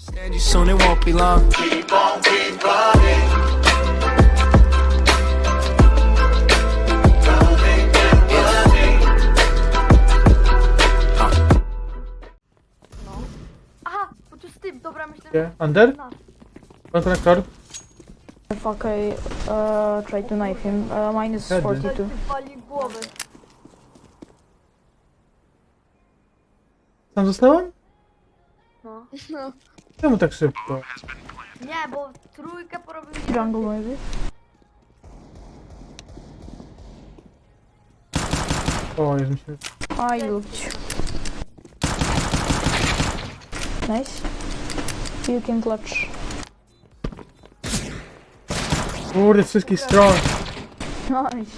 Understand you soon, it won't be long. Keep on, keep running. Running and running. Aha, bo tu dobra, myślę, Gdzie? Under? No. Pan konektor? Fuck, I uh, tried to knife him. Uh, minus Wtedy. 42. typ wali głowy. Tam zostałem? No. Czemu tak szybko? Nie, bo trójkę porobił Jungle maybe. O, jest mi się... I looked. Nice. You can clutch. Kurde, z wszystkich stron. Nice.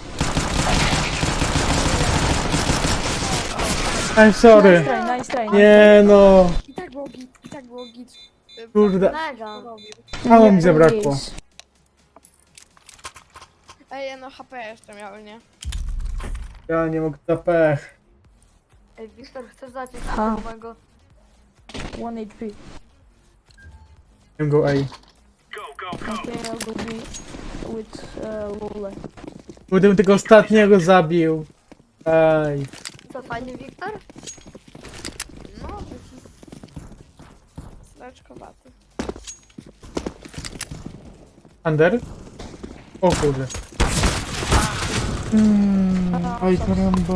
I'm sorry. Nice try, nice try. Nie no. I tak było git, i tak było git. Y, Kurde. Mega. Mało mi zabrakło. Ej, no HP jeszcze miały, nie? Ja nie mogę na pech. Ej, Wiktor, chcesz dać Ha. mojego... 1 HP. Go A. Okay, I'll go be with uh, Lola. Kurde, bym tego ostatniego zabił. Ej. Co, fajny Wiktor? No, taki... Slaczkowaty. Under? O kurde. Mm, oj, karamba.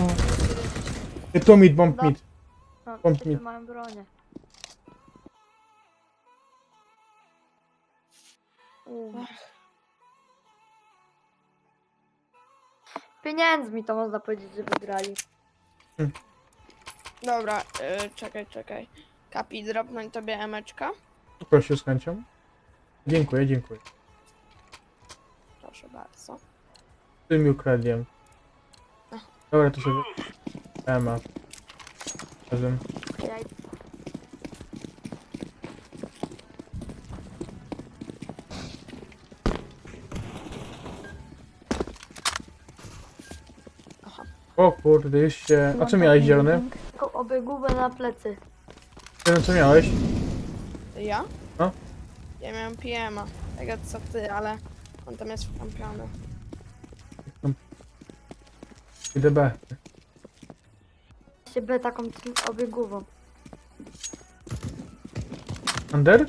Ej, To mid, bomb mid. No, Pomp mi. mają bronię. Pieniędzmi to można powiedzieć, że wygrali. Dobra, y, czekaj, czekaj. Kapi, dropnąć tobie emeczka. Proszę z chęcią. Dziękuję, dziękuję. Proszę bardzo. Ty mi ukradłem. Dobra, to sobie... Ema. Razem. Ja O kurde, już się... A co miałeś, zielony? tylko obiegówę na plecy. Zielony, co miałeś? Ja? No. Ja miałem PM-a. Tak jak co ty, ale on tam jest wkampiony. DB. się B taką tym obiegówą. Under?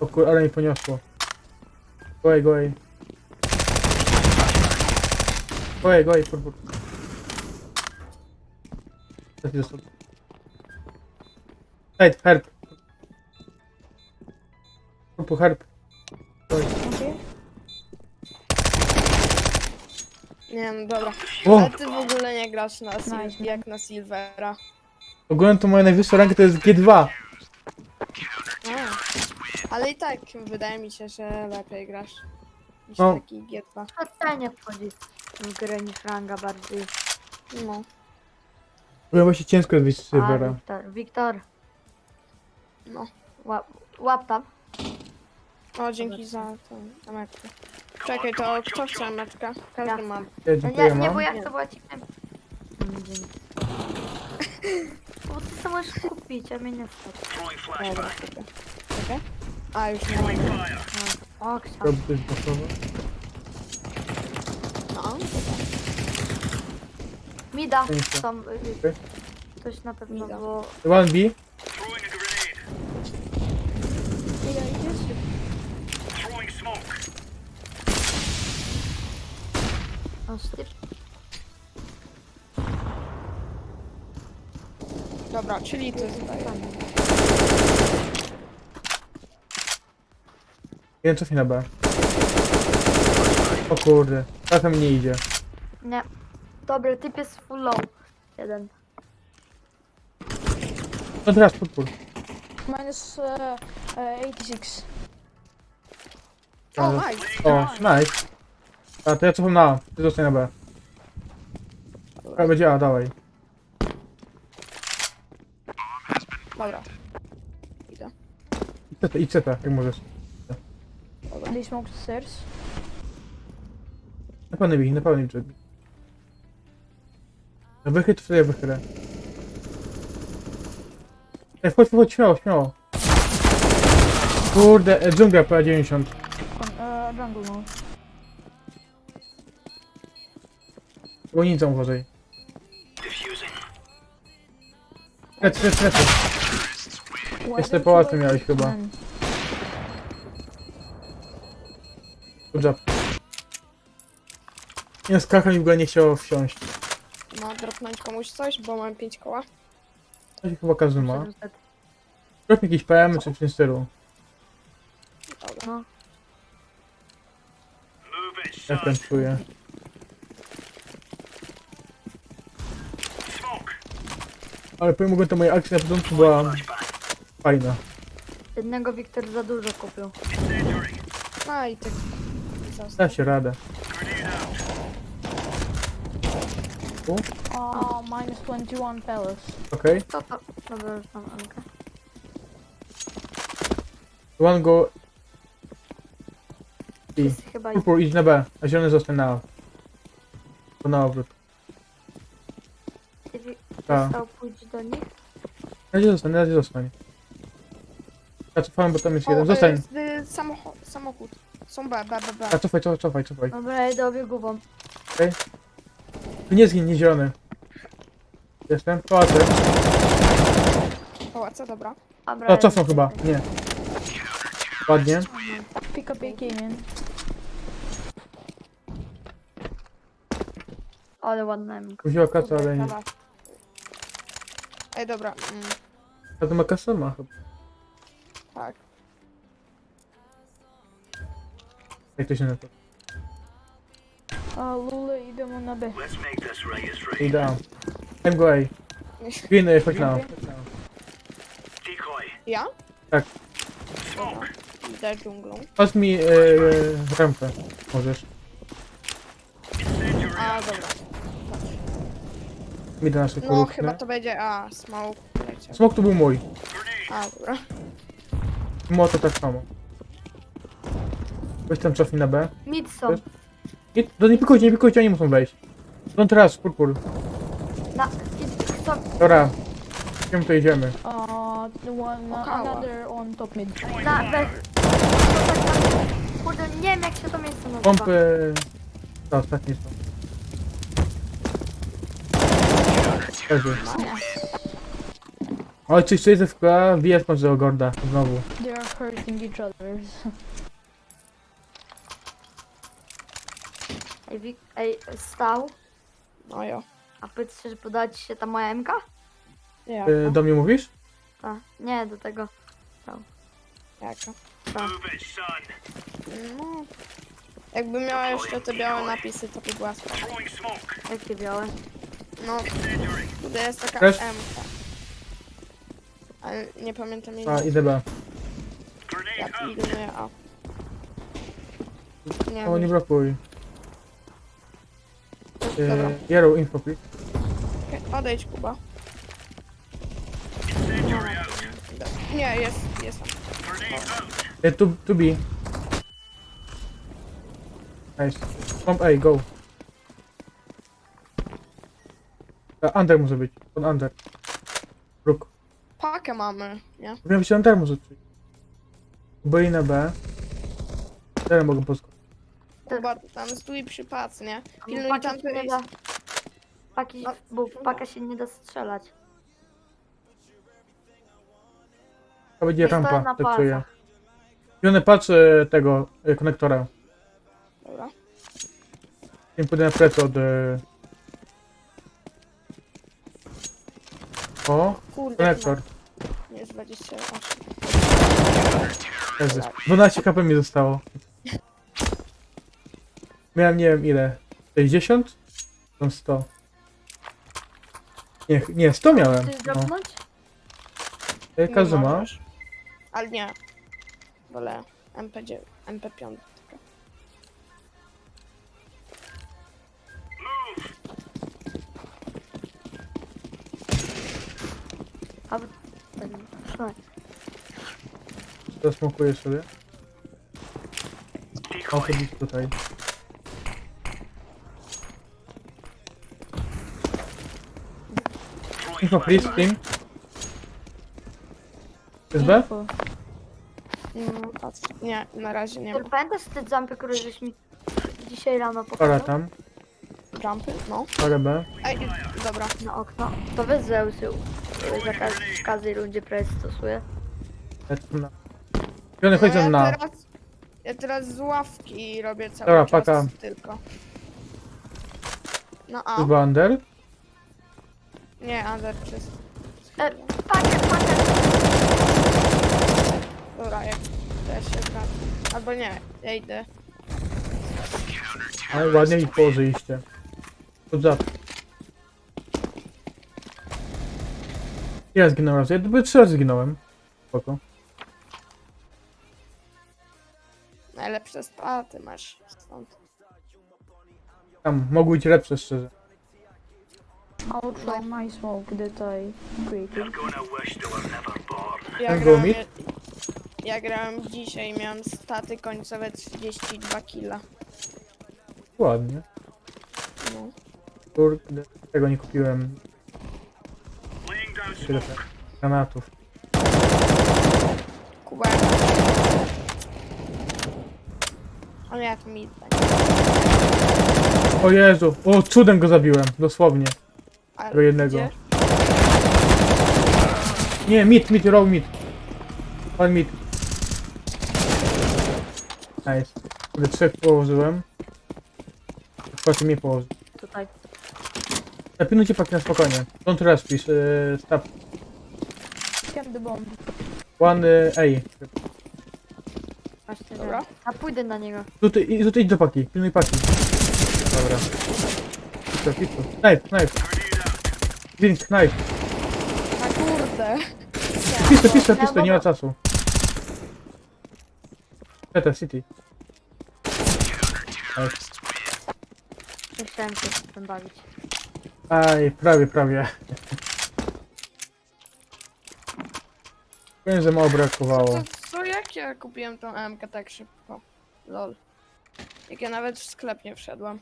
O kur... ale mi poniosło. Go away, go away. Go away, go away, purpur. Taki help. Purpur, help. Oj. Okay. Nie no dobra. O! Ale ty w ogóle nie grasz na sil- jak na Silvera. Ogólnie to moja najwyższa ranka to jest G2. A. Ale i tak wydaje mi się, że lepiej grasz. Niż No. taki G2. Specjalnie wchodzi w grę niż ranga bardziej. No. Byłem właśnie ciężko jest wyjść z A, serwera. Wiktor, Wiktor, No. łap, łap tam. O, dzięki za tą emeczkę. Czekaj, to kto chce emeczkę? Każdy Ja. ma. Ja Ja dziękuję, nie, nie, mam. bo ja Nie. chcę. Mm, dzięki. Bo ty sobie możesz kupić, a mnie nie stać. Dobra. Czekaj. A, już nie mogę. O, ksiądz. Robię coś. No. Mida, Dzięki. tam y, ktoś na pewno, Mida. bo... One B. Idziesz? Dobra, czyli ty tutaj. Jeden cofnie na B. O kurde, czasem nie idzie. Nie. Dobry, typ jest full low. Jeden. No teraz podpór. Minus uh, uh, 86. O, nice. O, nice. A to ja cofam na A, ty zostań na B. A, będzie A, dawaj. Dobra. Idę. I CT, i CT, jak możesz. They smoked stairs. Na pewno bij, na pewno bij. Na wychyl to ja wychylę. Ej, wchodź, wchodź, śmiało, śmiało. Kurde, e, dżungla P90. On, uh, jungle now. Łonicą uważaj. Lecz, lecz, lecz. Jeszcze pałacu miałeś chyba. Good job. Nie, skakał i w ogóle nie chciało wsiąść. Dropnąć komuś coś, bo mam 5 koła. To się chyba każdy ma. Zrób jakieś PM czy w tym stylu. Dobra. No. Jak ten czuje. Ale powiem ogóle, to moja akcja na początku była fajna. Jednego Wiktor za dużo kupił. No i tak. Da się radę. Oh, minus 21 palace. Okej. Co to? Dobra, już mam Ankę. One go... I... Wszyscy chyba Purpur, idź na B, a zielony zostań na A. To na obrót. idzie. Tak. Został pójść do nich. Na razie zostań, na razie zostań. Ja cofałem, bo tam jest O, jeden. Zostań. y, samochód, samochód. Są B, B, B, B. A cofaj, cofaj, cofaj, cofaj. Dobra, ja idę obiegową. Tu nie zgin, nie zielony. Jestem, pałacy. Pałace, dobra. Dobra, A ja cofną idę. chyba, nie. Ładnie. Pick up AK, man. Ale ładna emka. Wzięła kasę, ale nie. Dobra. Ej, dobra. Mm, A to ma kasę? Ma chyba. tak. Jak to się nazywa? Uh, Lula, idziemy na B. Idę. I'm go A. Green, eh, chodź na A. Ja? Tak. Idę dżunglą. Patrz mi e, rampę. Możesz. A, dobra. Mi do naszych No, chyba to będzie... A, smoke leciał. Smok to był mój. A, dobra. Mo to tak samo. Weź tam cofnij na B. Mid są. Wiesz? Nie, do nie pikujcie, nie pikujcie, oni muszą wejść. No teraz, purpur. Na, chcą, Dobra. Gdzie to idziemy? Uh, the one, uh, another on top mid. na, we, Kurde, nie wiem jak się to miejsce nazywa. Pompy... To ostatnie są. Leży. Oj, coś co jest FK, bije może do Gorda. Znowu. They are hurting each other. Ej, Wik, ej, stał. No jo. A powiedz się, że podoba ci się ta moja MK? Ja. Y, do mnie mówisz? Ta. Nie, do tego. Jaka? Ta. No. Jakby miała jeszcze te białe napisy, to by była spoko. Jakie białe? No, tutaj jest taka Też? M. Ale nie pamiętam jej A, nazwy. idę B. Ja pilnuję A. Nie O, nie wiem. blokuj. Dobra. Yellow info, please. Okej, Odejdź, Kuba. Nie, jest, jest. Y, tu, tu B. Nice. Pomp A, go. Under może być. On under. Róg. Pakę mamy, nie? Wiem, że under może być. Byli na B. Teraz mogę poskoczyć. Kuba, tam stój przy pac, nie? Bo Pilnuj tam, się nie da. Paki, No. bo w paka się nie da strzelać. To będzie Jest to rampa, na tak czuję. palcach. I one patrzy tego y, konektora. Dobra. Nie pójdę na plecy od... Y... O, Kurde, konektor. no, jest 28. Jezus. 12 kp mi zostało. Miałem nie wiem ile. 60? Tam 100. Nie, nie 100 miałem. Chcesz No. dropnąć? Każdy Nie ma. możesz. Ale nie. Wolę MP9, MP5. A, Słuchaj, Zasmokuję sobie. O, gdzieś tutaj. Info please, team. Jest B? Info. No, patrz. Nie, na razie nie ma. Pamiętasz te jumpy, które żeś mi dzisiaj rano Para pokazał? tam. Jumpy? No. Para B. Ej, dobra. Na okno. To weź Zeusy. Za każ w każdej rundzie prawie stosuję. Lecę na. Piony, chodź tam ja na. teraz, ja teraz z ławki robię cały Dobra, czas paka. tylko. No a, Chyba under. Nie, Ander przez... E, pakiet, pakiet. Dobra, jak też się gra. Albo nie, ja idę. Ale ładnie ich położyliście. Good job. Ja zginąłem raz. Ja by trzy razy zginąłem. Spoko. Najlepsze straty masz stąd. Tam mogły być lepsze szczerze. I'll try my smoke that I created. Ja Ten grałem, gumit? ja grałem dzisiaj, miałem staty końcowe 32 killa. Ładnie. No. Kurde, tego nie kupiłem. Tyle te granatów. Kuba. Ale jak mi O Jezu! O, cudem go zabiłem, dosłownie. Tego jednego. gdzie? Nie, mit, mit, row mit. One mit. Nice. Kurde, trzech położyłem. Chodźcie mnie położyć. Tutaj. Napilnujcie pakiet na spokojnie. Don't rush, please. Uh, stop. Scan the bomb. One uh, A. Właśnie Dobra. A pójdę na niego. Tutaj, i- tutaj idź do paki. Pilnuj paki. Dobra. Pisto, pisto. Knife, knife. Blink, knife. A kurde. Pisto, pisto, pisto, nie ma czasu. Beta City. Nice. Nie chciałem się z tym bawić. Aj, prawie, prawie. Powiem, że mało brakowało. Co, co jak ja kupiłem tą MK tak szybko? Lol. Jak ja nawet w sklep nie wszedłem.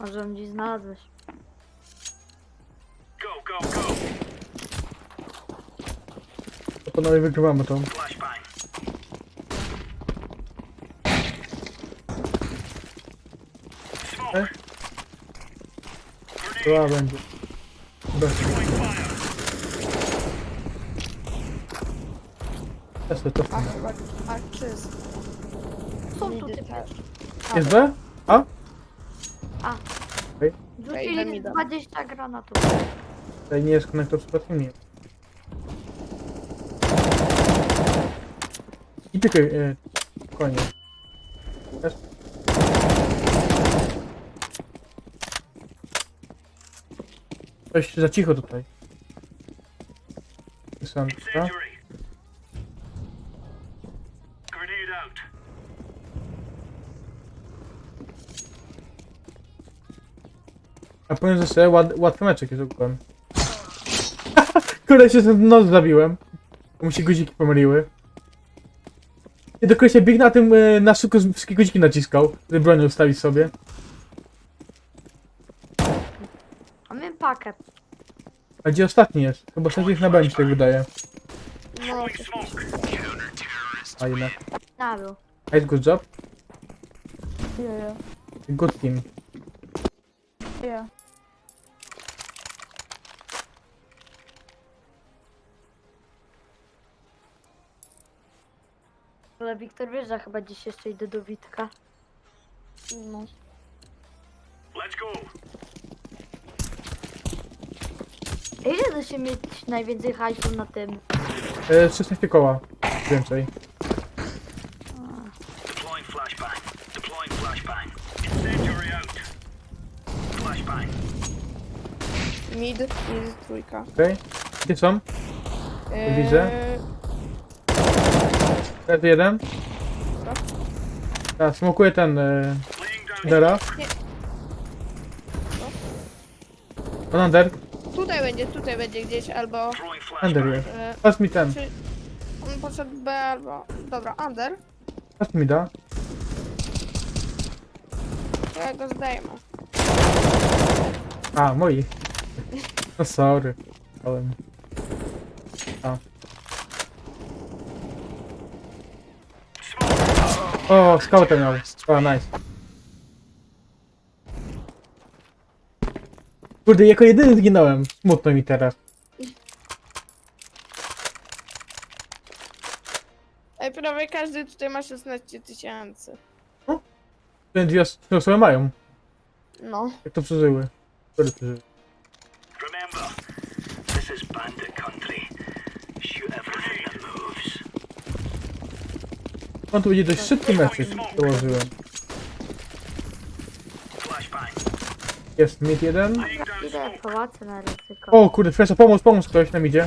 Może gdzieś znalazłeś. To panowie wygrywamy to. E? To będzie. Bez. Jasne, to A chyba, a czyst. Są tu typy. też. Jest B? A? Wejdę Rzucili mi da. 20 granatów. Tutaj nie jest konektor nie. I tylko e, konie. Coś za cicho tutaj. Out. A powiem, że sobie ład, łatwy meczek jest ogółem. Kurde, się ten nos zabiłem. Mu się guziki pomyliły. I do końca bieg na tym, e, na szybko wszystkie guziki naciskał, żeby broń ustawić sobie. A my pakę. A gdzie ostatni jest? Chyba ostatni jest na B, mi się tak wydaje. No, A jednak. Na był. Nice, good job. Yeah, yeah. Good team. Yeah. Ale Wiktor wiesz, że chyba dziś jeszcze idę do Witka. no. Let's go. Ile da się mieć najwięcej hajsu na tym? E, 16 koła. Więcej. Deploying flashbang. Deploying flashbang. Incendiary out. Flashbang. Mid, mid trójka. Okej. Gdzie są? Eee, Widzę. Teraz jeden. Tak, smokuję ten down. Dera. Nie. On under. Tutaj będzie, tutaj będzie gdzieś, albo... Under jest. E, Patrz mi ten. czy... On poszedł B albo... Dobra, under. Patrz mi da. To ja go zdejmę. A, moi. No sorry. Dałem. A. O, skauta miał. O, nice. Kurde, jako jedyny zginąłem. Smutno mi teraz. Ej, prawie każdy tutaj ma 16 tysięcy. Te dwie os- te osoby mają. No. Jak to przeżyły? Które przeżyły? On tu będzie dość szybki mecz, dołożyłem. Jest mid jeden. Idę na ryzyko. O kurde, Flesza, pomóż, pomóż ktoś nam idzie.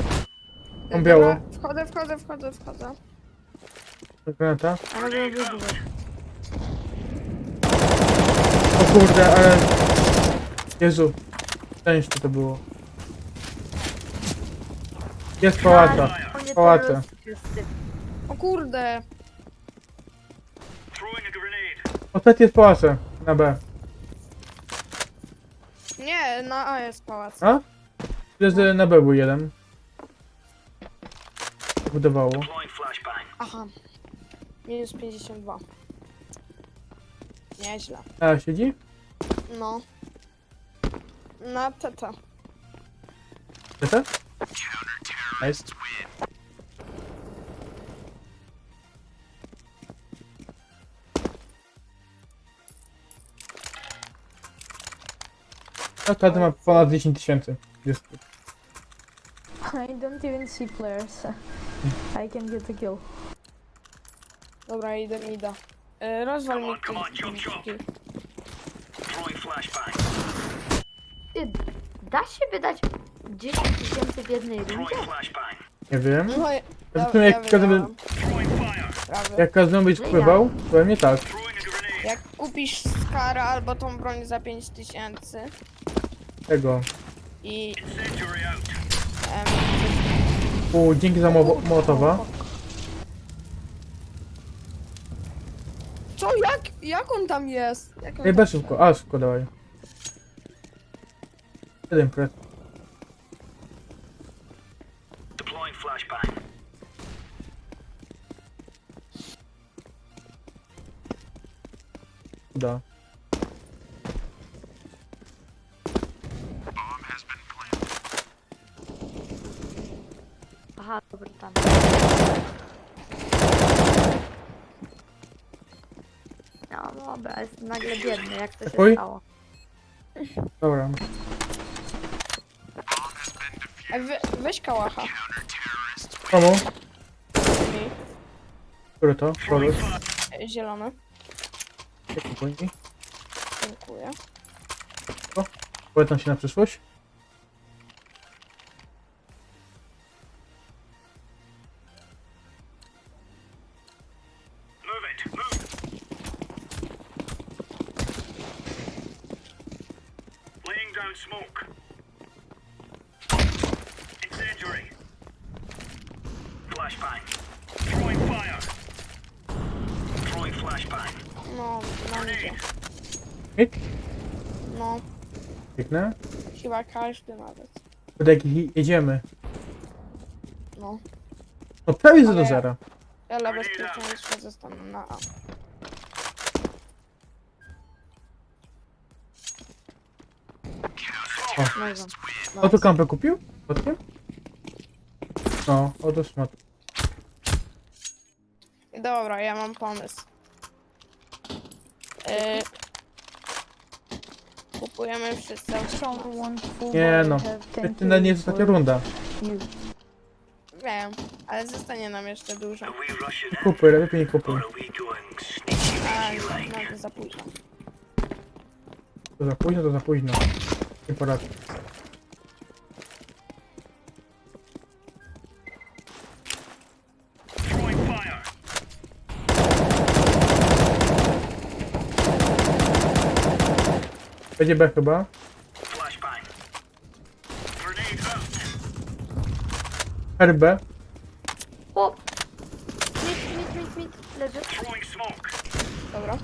Mam biało. Wchodzę, wchodzę, wchodzę, wchodzę. Granata. Ale by wybuch. O kurde, ale... Jezu. Szczęście to było. Jest pałaca. Pałace. O kurde. Ostatni jest pałace. Na B. Nie, na A jest pałac. A? Jest na B był jeden. Budowało. Aha. Minus 52. Nieźle. A, siedzi? No. Na teta. Tete? Nice. No każdy ma ponad 10 tysięcy. Jest. I don't even see players. I can get a kill. Dobra, idę mida. Y, rozwal mi come on. Throwing flashbang. Ty, da się wydać 10 tysięcy w jednej rundzie? Throwing flashbang. Nie wiem. No, ja, Ja ja, wiem, jak ja każdy by-. Jak każdy byś wpływał, to nie tak. Throwing a grenade. Jak kupisz Skara albo tą broń za 5000 Tego. i em, U, dzięki za mo Mołotowa. Co? Jak? Jak on tam jest? Jak on Ej, tam bez szybko. A, szybko dawaj. Jeden pres. Da. Aha, dobra, tam. No dobra, jest nagle biedny, jak to się Oj. stało. Dobra. Ej, we, weź kałacha. Komu? Mi. Które to? Kolor? E, Zielony. Później? Dziękuję. Polecam się na przyszłość? Move it. Move. Laying down smoke. Hit? No, Piękne. chyba każdy nawet. Kurde, jak je- jedziemy. No. No prawie że do Ale- zera. Ja dla bezpieczeństwa zostanę na A. No i wam. O, tu kampę kupił? Przypadkiem? No, otóż ma. Dobra, ja mam pomysł. E, kupujemy wszyscy. Someone Nie no. have 10 To na nie jest ostatnia for runda. you. Wiem, ale zostanie nam jeszcze dużo. In? Kupuj, lepiej nie kupuj. A, no to za późno. To za późno, to za późno. Nie poradzę. Będzie B chyba. RB. O! Mit, mit, mit, mit, leży. Dobra.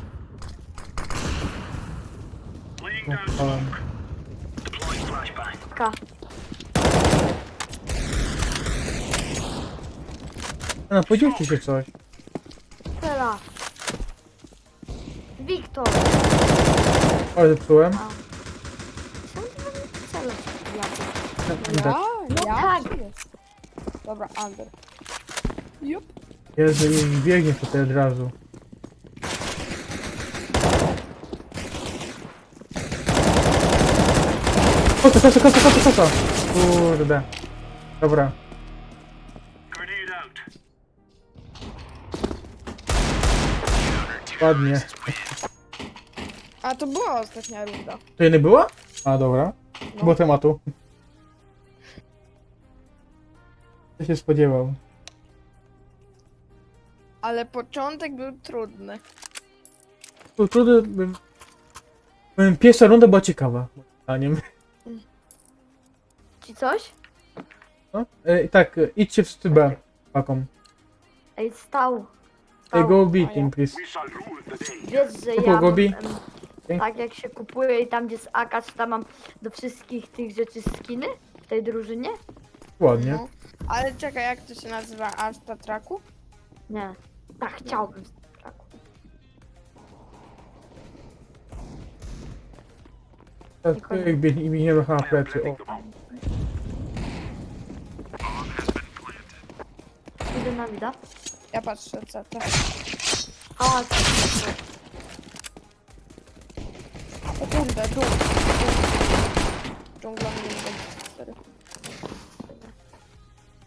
K. No, podzielcie się coś. Strzela. Kto? Ale zepsułem. Czemu ty we mnie strzelasz? Ja Tak. Ja? Ja? tak. Dobra, under. Jup. Jezu, i biegnie tutaj od razu. Kosa, kosa, kosa, kosa, kosa! Kurde. Dobra. Ładnie. A to była ostatnia runda. To nie była? A, dobra. No. Było tematu. Co się spodziewał? Ale początek był trudny. Tu trudno bym... Pierwsza runda była ciekawa. moim Zdaniem. Ci coś? No? E, tak, e, idźcie w stybę. Pakom. Ej, stał. Ej, stał. go beat him, please. Wiesz, że Kupuj ja em, tak jak się kupuje i tam gdzie jest Akac, tam mam do wszystkich tych rzeczy skiny w tej drużynie? Ładnie. No. Ale czekaj, jak to się nazywa? Asta Traku? Nie. Tak, chciałbym. Tak. Teraz jak biegnie i biegniemy na plecy. O. Idę na wida. Ja patrzę, co to. A, O kurde, dół. Dżungla mnie nie będzie.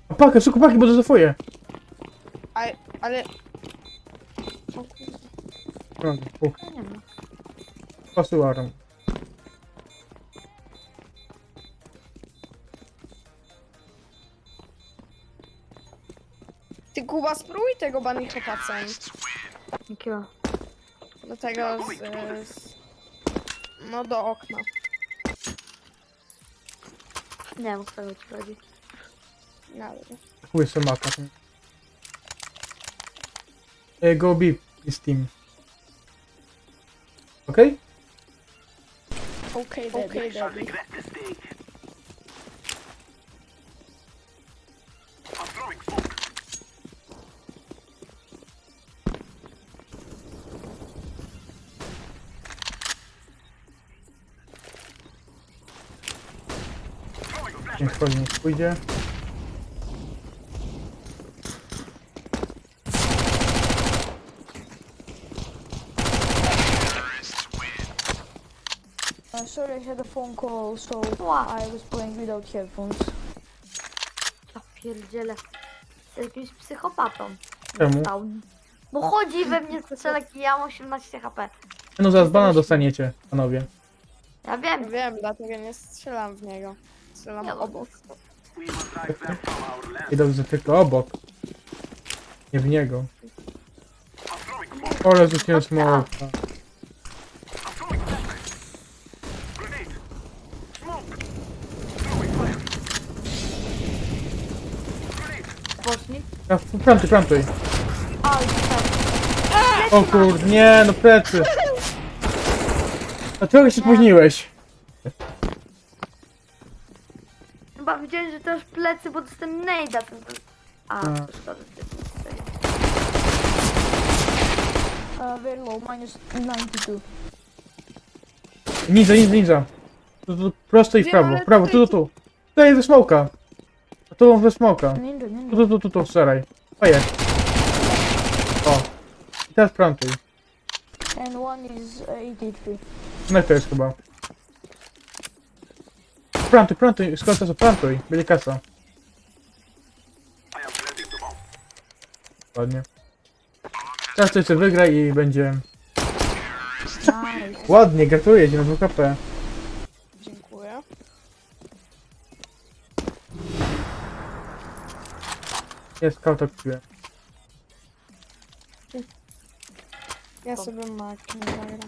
A paka, szybko paki, bo to zafoje. Ale, ale... O kurde. Dobra, puk, Kuba, spróbuj tego bunny hopa cenić. Jakiego? Do tego z, z... No do okna. Nie wiem, o którego ci chodzi. Nawet. Chuj maka. E, go beat is team. Okej? Okej, okay, okay, daddy. Regret Flashbang. wchodzi, niech pójdzie. Uh, sorry, I had a phone call, so. I was playing without headphones. Ja pierdzielę. Z jakimś psychopatą. Czemu? Stał. No chodzi we mnie strzela i ja mam 18 HP. No zaraz bana dostaniecie, panowie. Ja wiem. Wiem, dlatego nie strzelam w niego. Strzelam Ja obok. We will drive them from our land. I dobrze, tylko obok. Nie w niego. Ole, rzuciłem smoka. Poszli. Ja, plantuj, plantuj. Oj, tak. O kurde, nie, no plecy. A trochę się spóźniłeś. Widziałem, że też plecy, bo dostałem nejda. ten- ten- A, A. to szkoda. to Uh, very low, minus 92. Ninja, ninja, ninja. Tu, tu, prosto i w Wiem, prawo, ale w prawo, tu, tutaj- tu, tu. Tutaj ze smoka. A tu ze smoka. Ninja, Tu, ninja. tu, tu, tu, tu, strzelaj. O jest. O. I teraz plantuj. And one is uh, 83. No to jest chyba. Plantuj, plantuj, skąd to plantuj. Będzie kasa. Ładnie. Teraz to jeszcze wygra i będzie... Nice. Ładnie, gratuluję ci na 2 KP. Dziękuję. Jest kauta kupiłem. Ja sobie Mac nie zagram.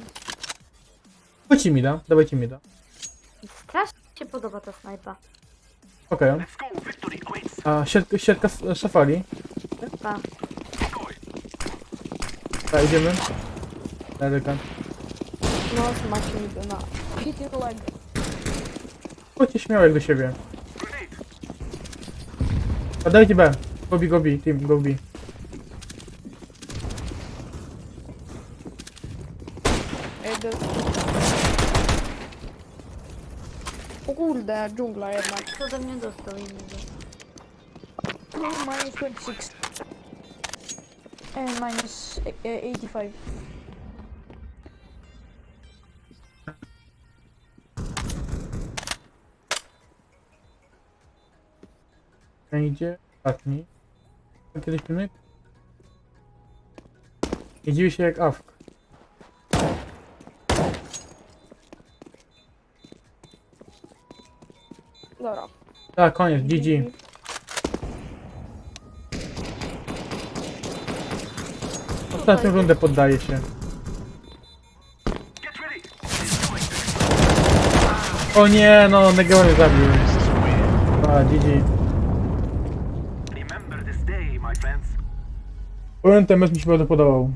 Chodźcie mi da, dawajcie mi da. Strasznie się podoba ta snajpa. Okej. A siatka, siatka s- safari. Ta. Tak, idziemy. Elegant. No, z Maciem idę na... Hit your leg. Chodźcie śmiało jak do siebie. A dajcie B. Gobi, gobi, team, gobi. Kurde, dżungla jednak. Co do mnie dostał innego. Minus 26. And minus uh, 85. Ten idzie. Ostatni. A Kiedyś filmik? Nie dziwi się jak awk. Dobra. Tak, koniec, GG. Ostatnią rundę poddaje się. O nie, no, Negeo nie zabił. A, GG. Powiem, ten mecz mi się bardzo podobał.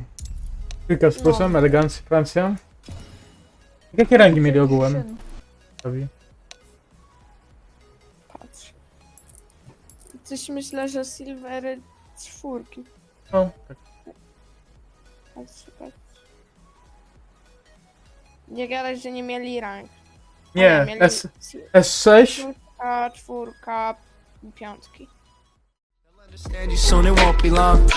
Kilka sposobem, elegancja, Francja. Jakie rangi mieli ogółem? Robi. Coś myślę, że silvery czwórki. No, tak. Patrz. Nie gadać, że nie mieli rank. Nie, mieli S, sil- S6. Czwórka, czwórka, piątki. Understand you soon, it won't be long.